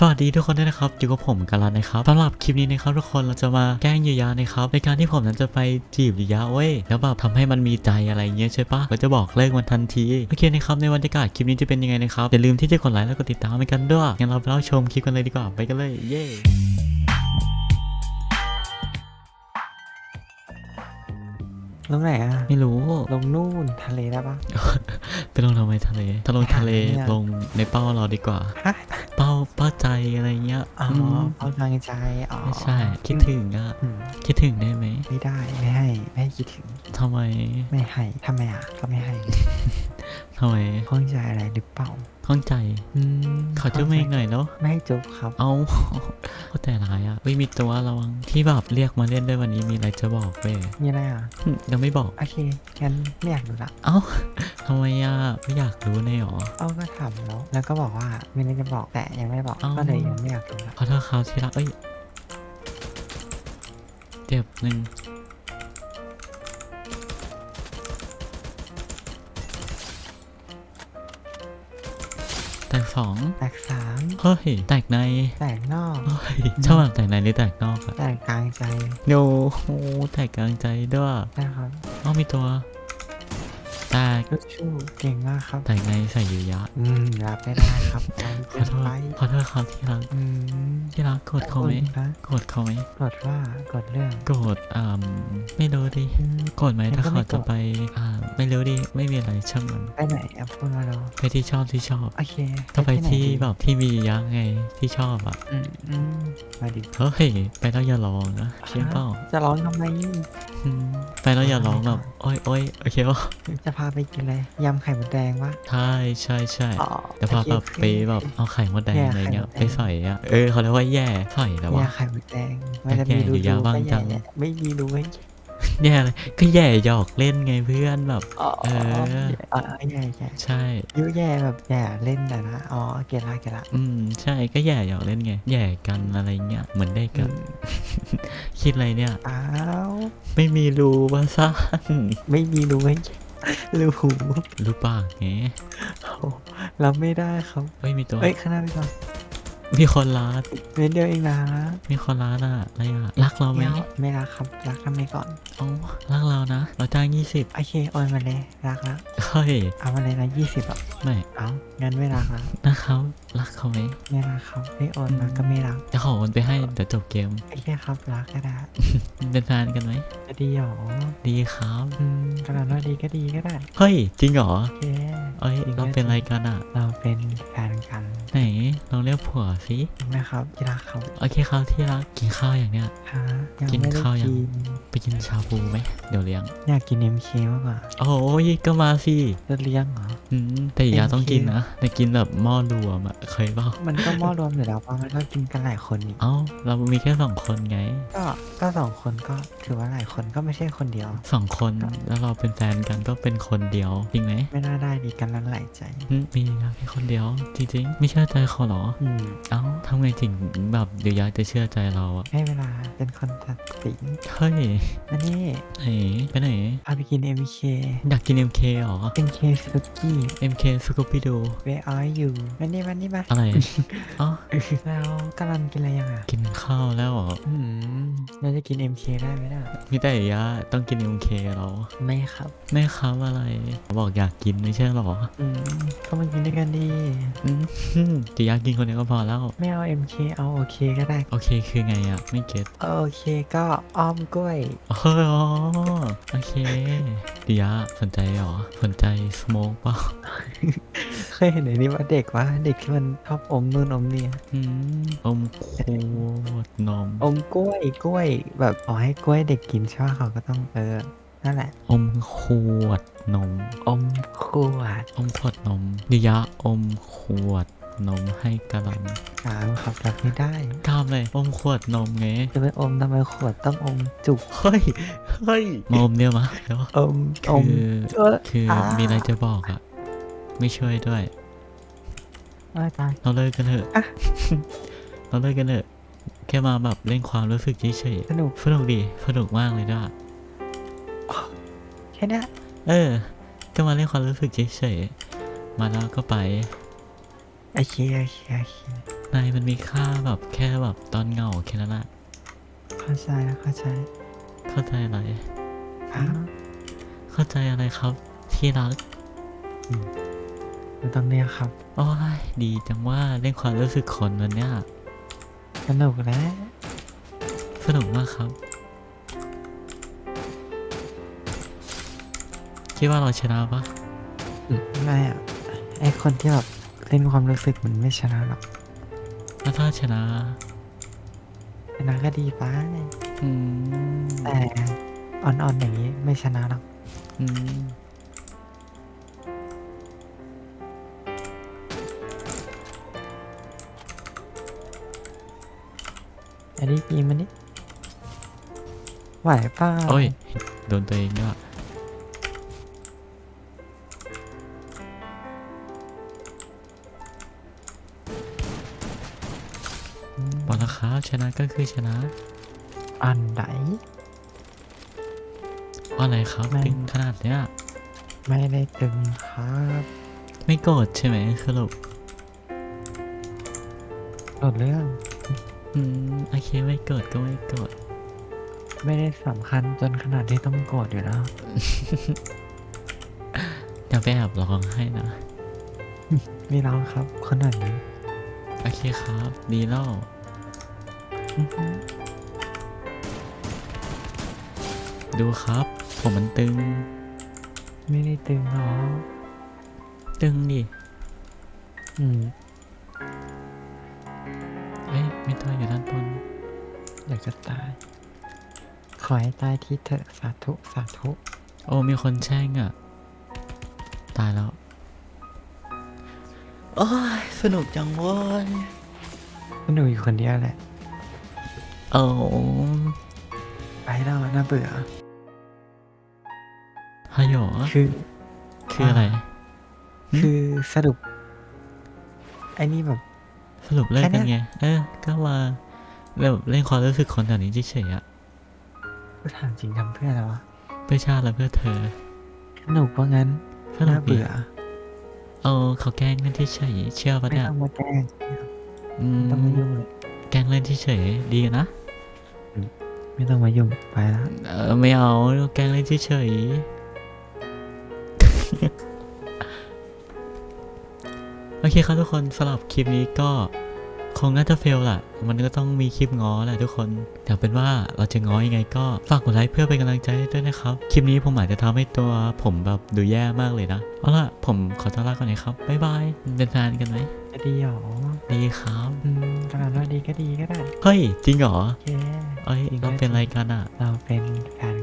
สวัสดีทุกคนด้วยนะครับอยู่กับผมกันแล้วนะครับสำหรับคลิปนี้นะครับทุกคนเราจะมาแกล้งยูยานะครับในการที่ผมนั้นจะไปจีบยูยาเว้ยแล้วแบบทำให้มันมีใจอะไรเงี้ยใช่ปะก็จะบอกเลิกมันทันทีโอเคนะครับในบรรยากาศคลิปนี้จะเป็นยังไงนะครับอย่าลืมที่จะกดไลค์แล้วกดติดตามไปกันด้วยงั้นเราไปรับชมคลิปกันเลยดีกว่าไปกันเลยเย้ลงไหนอะไม่รู้ลงนู่นทะเลได้ปะไปลงทำไมทะเลถ้าลงทะเลเนี่ยลงในเป้าเราดีกว่าฮะเป้าเป้าใจอะไรเงี้ยอ๋อมเอาทางใจอ๋อไม่ใช่ คิดถึงอะอืมคิดถึงได้ไหมไม่ได้ไม่ให้ไม่ให้คิดถึงทำไม ไม่ให้ทำไมอะก็ไม่ให้ ทำไมข้องใจอะไรหรือเปล่าข้องใจอืมขอจุ๊บเองหน่อยเนาะไม่ให้จุ๊บครับ เอาก็แต่ร้ายอะไม่มีตัวระวังที่แบบเรียกมาเล่นด้วยวันนี้มีอะไรจะบอกเว้ยมีอะไรอะหึยังไม่บอกโอเคงั้นไม่อยากดูละเอ้าทำไมอะไม่อยากรู้แน่หรอเอาก็ถามแล้วแล้วก็บอกว่ามีอะไรจะบอกแต่ยังไม่บอกเอ้าก็เลยยังไม่อยากดูละขอโทษเขาที่รักเอ้ยเจ็บหนึ่ง กสองแตกสามเฮ้ยแตกในแตกนอกเฮ้ยชอบแบบแตกในหรือแตกนอกอะแตกกลางใจโนโอ้แตกกลางใจด้วยนะครับอ้าวมีตัวแตกลูกชู้เก่งมากครับ แตกในใส่ยูยะอืมรับไม่ได้ครับตอนขเกิอนโทษไปขอโทษเขาที่รักอืมที่รักโกรธเขาไหมนะโกรธเขาไหมกดว่ากดเรื่องโกรธอ่าไม่รู้ดิอืมโกรธไหมงั้นถ้าก็เขาไม่โกรจะธไปอ่าไม่รู้ดิไม่มีอะไรช่างมันไปไหนอะพูดมาเราไปที่ชอบที่ชอบโอเคก็ไปที่หนดีแบบที่มียักษ์ไงที่ชอบอะอืมอืมมาดิเฮ้ยไปแล้วอย่าร้องนะเชื่อเปล่าจะร้องทำไมอืมไปแล้วอย่าร้องแบบโอ้ยโอ้ยโอเคป่ะจะพาไปกินอะไรยำไข่มดแดงวะ ใช่ใช่ใช่อ๋อจะพาแบบไปแบบเอาไข่มดแดงแย่อะไรเงี้ยไข่มดแดงไปใส่อะเออเขาเรียกว่าแย่ใส่แต่ว่ายาไข่มดแดง มันจะแย่มีรูอยู่ยาวๆบ้างก็จัแย่งๆไม่มีรูให้ แย่เลยก็แย่หยอกเล่นไงเพื่อนแบบ อ๋อเออเออแย่แย่ใช่ยูแย่แบบแย่เล่นแต่นะอ๋อเกละเกละอืมใช่ก็แย่หยอกเล่นไง แย่กันอะไรเงี้ยเหมือนเด็กอือะมคิดอะไรเนี่ย อ้าวไม่มีรูว่าซ่านไม่มีรูให้รูหูรูปากไงโอ้รับไม่ได้ครับไม่มีตัว เอ้ยข้างหน้าไปก่อน มีคนรักเว้นเดียวเองนะมีคนรักอะอะไรอะรักเราไหมเดี๋ยวไม่รักครับ รักทำไมก่อนเอ๋อรักเรานะ เราจ้างยี่สิบโอเคโอนมาเลยรักแล้วเฮ้ยเอามาเลยนะยี่สิบอะไม่เอางั้นไม่รักแล้วนะครับรักเขาไหมไม่รักครับไม่โอนมาก็ไม่รักจะขอโอนไปให้เดี๋ยวจบเกมไอ้แค่ครับรักก็ได้เป็นแฟนกันไหมจะดีหรอดีครับอืมขนาดว่าดีก็ดีก็ได้เฮ้ยจริงเหรอโอเคเอ้ยเราเป็นอะไรกันอะเราเป็นแฟนกันไหนลองเรียกผัวสินะครับที่รักครับโอเคครับที่รักกินข้าวอย่างเนี้ยฮะยังกินไม่ได้ข้าวยัง กินไป กินชาบูไหมเดี๋ยวเลี้ยง อยากกิน MK มากกว่าโอ้ยก็มาสิจะเลี้ยงเหรอ อืมแต่อย่า MK ต้องกินนะแต่กินแบบหม้อรวมอะเคยเปล่ามันก็หม้อรวมอยู่แล้วป่ะมันก็กินกันหลายคนนี่เอ้าเรามีแค่สองคนไงก็ก็สองคนก็ถือว่าหลายคนก็ไม่ใช่คนเดียว สองคนแล้วเราเป็นแฟนกันก็เป็นคนเดียวจริงไหมไม่น่าได้ดีกันนั้นหลายใจ อืมมีนะแค่คนเดียว จริงๆ ไม่เชื่อใจเขาเหรอ อืม เอ้าทำไงถึงแบบเดี๋ยวยายจะเชื่อใจเราอะให้เวลาเป็นคนตัดสินเฮ้ยอันนี้ไหนไปไหนพาไปกิน MK อยากกิน MK เหรอ MK สุกี้ MK สุกปิดู Where are you มานี่มานี่มาอะไรอ๋อแล้วกำลังกินอะไรยังอะกินข้าวแล้วเหรออืมเราจะกิน MK ได้ไหมน่ะมีแต่ยาต้องกิน MK เหรอไม่ครับไม่ครับอะไร บอกอยากกินไม่ใช่เหรออืมก็มากินด้วยกันดีอืมจะอยากกินคนเดียวก็พอแล้ว ไม่เอา MK เอาโอเคก็ได้ โอเคคือไงอะไม่เก็ตโอเคก็อ้อมกล้วยเฮ้ยอ๋อโอเคดิยะสนใจเหรอ สนใจสโมกเปล่าเคยเห็นไอ้นี่ว่าเด็กว่าเด็กที่มันชอบอมนู่นอมนี่อืมอมขวดนม อมกล้วยกล้วย แบบอ๋อให้กล้วยเด็กกินใช่ไหมเขาก็ต้องเออนั่นแหละ อมขวดนม อมขวด อมขวดนมดิยะอมขวด นมให้กะลันสามครับรับไม่ได้กล้ามเลยอมขวดนมไงจะไปอมทำไมขวดต้องอมจุกเฮ้ยเฮ้ยมอมเดียวมะเดี๋ยวอมอมคือเออคืออามีอะไรจะบอกอะไม่ช่วยด้วยเอ้ยตายเราเลิกกันเถอะอะเราเลิกกันเถอะแค่มาแบบเล่นความรู้สึกเฉยสนุกๆสนุกดีสนุกมากเลยด้วยแค่เนี้ยเออ ก็มาเล่นความรู้สึกเฉยๆมาแล้วก็ไปโอเคโอเคโอเคนายมันมีค่าแบบแค่แบบตอนเหงาแค่นั้นแหละเข้าใจเข้าใจเข้าใจอะไรอ้าวเข้าใจอะไรครับ ที่รักไม่ต้องเรียกครับโอ้ยดีจังว่าเล่นความรู้สึกคนวันเนี้ยสนุกแล้วสนุกมากครับคิดว่าเราชนะปะอืมไม่อะไอคนที่แบบ เล่นความรู้สึกมันไม่ชนะหรอกแล้วถ้าชนะชนะก็ดีไปอืมแต่อ่อนๆอย่างนี้ไม่ชนะหรอกอืมอันนี้กีมันนี่ไหวเปล่าโอ้ย โดนตัวเองด้วย ชนะก็คือชนะอ่อนไหนว่าอะไรครับ ไม่ตึงขนาดเนี้ยไม่ได้ตึงครับไม่โกรธใช่ไหมสรุปโดดเรื่องอืมโอเคไม่โกรธก็ไม่โกรธไม่ได้สำคัญจนขนาดที่ต้องโกรธอยู่แล้วเดี๋ยวไปแอบร้องให้นะ มีร้องครับขนาดนี้ โอเคครับ ดีแล้วอื้อหือ ดูครับ ผมมันตึง ไม่ได้ตึงหรอกตึงดิ อืมเอ้ยมีตัวอยู่ด้านบน อยากจะตาย ขอให้ตายที่เถอะสาธุสาธุ โอ้มีคนแช่งอะ ตายแล้ว โอ้ย สนุกจังเว้ยหนูอยู่คนเดียวแหละ โอ้ไปแล้วน่าเบื่อฮัลโหลคือ คืออะไร คือสรุปไอ้นี่แบบ สรุปเลิกแค่กันเนี้ไงยเออ ก็มาแบบเล่นความรู้สึกคนแถวนี้เฉยๆอะกูถามจริงทำเพื่ออะไรวะเพื่อชาติและเพื่อเธอสนุกว่างั้นสนุน่ากดีเบื่อเออเขาแกล้งเล่นเฉยๆเชื่อปะไม่เนี่ยต้องมาแกล้งอืมไม่ต้องมายุ่งเลย แกล้งเล่นเฉยๆดีนะ ไม่ต้องมายุ่งไปแล้วเออไม่เอาแกล้งเล่นเฉยๆ โอเคครับทุกคนสำหรับคลิปนี้ก็ คงน่าจะเฟลแหละมันก็ต้องมีคลิปง้อแหละทุกคน แต่เป็นว่าเราจะง้อยังไงก็ฝากกดไลค์เพื่อเป็นกำลังใจให้ด้วยนะครับ คลิปนี้ผมอาจจะทำให้ตัวผมแบบดูแย่มากเลยนะ เอาล่ะ ผมขอตัวลาก่อนนะครับ บ๊ายบาย เป็นแฟนกันไหม จะดีหรอดีครับ อืมขนาดว่าดีก็ดีก็ได้เฮ้ย จริงเหรอโอเคเอ้ยเราเป็นอะไรกันอะ เราเป็นแฟน